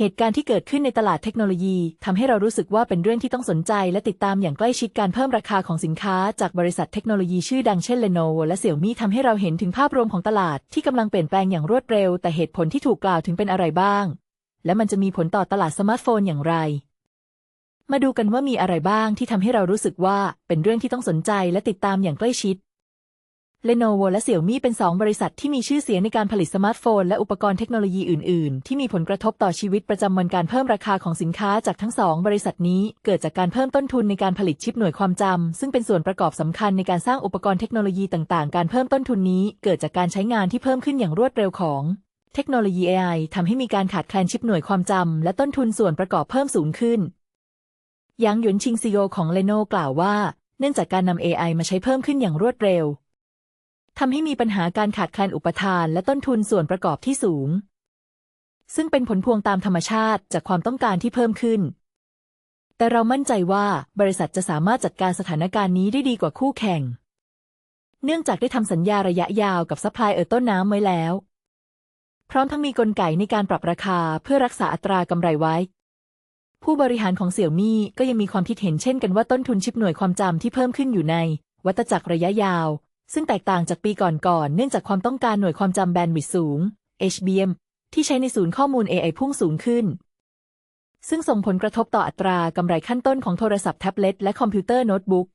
เหตุการณ์ที่เกิดขึ้นในตลาดเทคโนโลยีทำให้เรารู้สึกว่าเป็นเรื่องที่ต้องสนใจ และติดตามอย่างใกล้ชิดการเพิ่มราคาของสินค้า จากบริษัทเทคโนโลยีชื่อดังเช่น Lenovo และ Xiaomi ทำให้เราเห็นถึงภาพรวมของตลาดที่กำลังเปลี่ยนแปลงอย่างรวดเร็ว แต่เหตุผลที่ถูกกล่าวถึงเป็นอะไรบ้าง และมันจะมีผลต่อตลาดสมาร์ทโฟนอย่างไร มาดูกันว่ามีอะไรบ้างที่ทำให้เรารู้สึกว่าเป็นเรื่องที่ต้องสนใจ และติดตามอย่างใกล้ชิด Lenovo และ Xiaomi เป็น 2 บริษัทที่มีชื่อเสียงในการผลิตสมาร์ทโฟน และอุปกรณ์เทคโนโลยีอื่น ๆ ที่มีผลกระทบต่อชีวิตประจำวันการเพิ่มราคาของสินค้าจากทั้งสองบริษัทนี้ เกิดจากการเพิ่มต้นทุนในการผลิตชิปหน่วยความจำ ซึ่งเป็นส่วนประกอบสำคัญในการสร้างอุปกรณ์เทคโนโลยีต่าง ๆ การเพิ่มต้นทุนนี้ เกิดจากการใช้งานที่เพิ่มขึ้นอย่างรวดเร็วของเทคโนโลยี AI ทำให้มีการขาดแคลนชิปหน่วยความจำและต้นทุนส่วนประกอบเพิ่มสูงขึ้นยางหยุนชิงซีโอของ Lenovo กล่าวว่า เนื่องจากการนำ AI มาใช้เพิ่มขึ้นอย่างรวดเร็ว ทำให้มีปัญหาการขาดแคลนอุปทานและต้นทุนส่วนประกอบที่สูง ซึ่งเป็นผลพวงตามธรรมชาติจากความต้องการที่เพิ่มขึ้น แต่เรามั่นใจว่าบริษัทจะสามารถจัดการสถานการณ์นี้ได้ดีกว่าคู่แข่ง เนื่องจากได้ทำสัญญาระยะยาวกับซัพพลายเออร์ต้นน้ำไว้แล้ว พร้อมทั้งมีกลไกในการปรับราคาเพื่อรักษาอัตรากำไรไว้ ผู้บริหารของเสี่ยวมี่ก็ยังมีความคิดเห็นเช่นกันว่าต้นทุนชิปหน่วยความจำที่เพิ่มขึ้นอยู่ใน วัตจักรระยะยาว ซึ่งแตกต่างจากปีก่อนๆเนื่องจากความต้องการหน่วยความจำแบนด์วิดต์สูง HBM ที่ใช้ในศูนย์ข้อมูล AI พุ่งสูงขึ้น ซึ่งส่งผลกระทบต่ออัตรากำไรขั้นต้นของโทรศัพท์แท็บเล็ตและคอมพิวเตอร์โน้ตบุ๊ก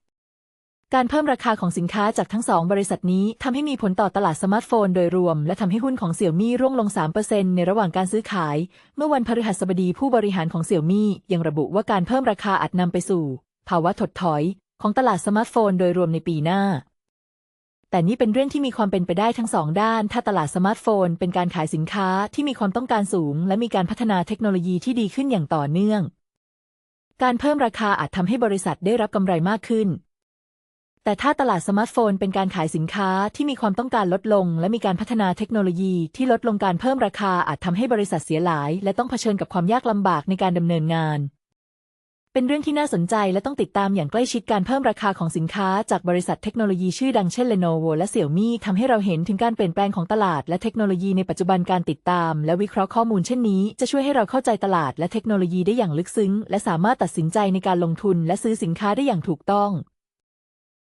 การเพิ่มราคาของสินค้าจากทั้งสองบริษัทนี้ทำให้มีผลต่อตลาดสมาร์ทโฟนโดยรวม และทำให้หุ้นของเสี่ยวมี่ร่วงลง 3%ในระหว่างการซื้อขาย เมื่อวันพฤหัสบดีผู้บริหารของเสี่ยวมี่ยังระบุว่าการเพิ่มราคาอาจนำไปสู่ ภาวะถดถอย ของตลาดสมาร์ทโฟนโดยรวมในปีหน้า แต่นี่เป็นเรื่องที่มีความเป็นไปได้ทั้งสองด้าน ถ้าตลาดสมาร์ทโฟน เป็นการขายสินค้าที่มีความต้องการสูง และมีการพัฒนาเทคโนโลยีที่ดีขึ้นอย่างต่อเนื่อง การเพิ่มราคาอาจทำให้บริษัทได้รับกำไรมากขึ้น แต่ถ้าตลาดสมาร์ทโฟน เป็นการขายสินค้าที่มีความต้องการลดลง และมีการพัฒนาเทคโนโลยีที่ลดลงการเพิ่มราคาอาจทำให้บริษัทเสียหลาย และต้องเผชิญกับความยากลำบากในการดำเนินงาน เป็นเรื่องที่น่าสนใจและต้องติดตามอย่างใกล้ชิดการเพิ่มราคาของสินค้าจากบริษัทเทคโนโลยีชื่อดังเช่น Lenovo และ Xiaomi ทำให้เราเห็นถึงการเปลี่ยนแปลงของตลาดและเทคโนโลยีในปัจจุบันการติดตาม และวิเคราะห์ข้อมูลเช่นนี้ จะช่วยให้เราเข้าใจตลาดและเทคโนโลยีได้อย่างลึกซึ้ง และสามารถตัดสินใจในการลงทุนและซื้อสินค้าได้อย่างถูกต้อง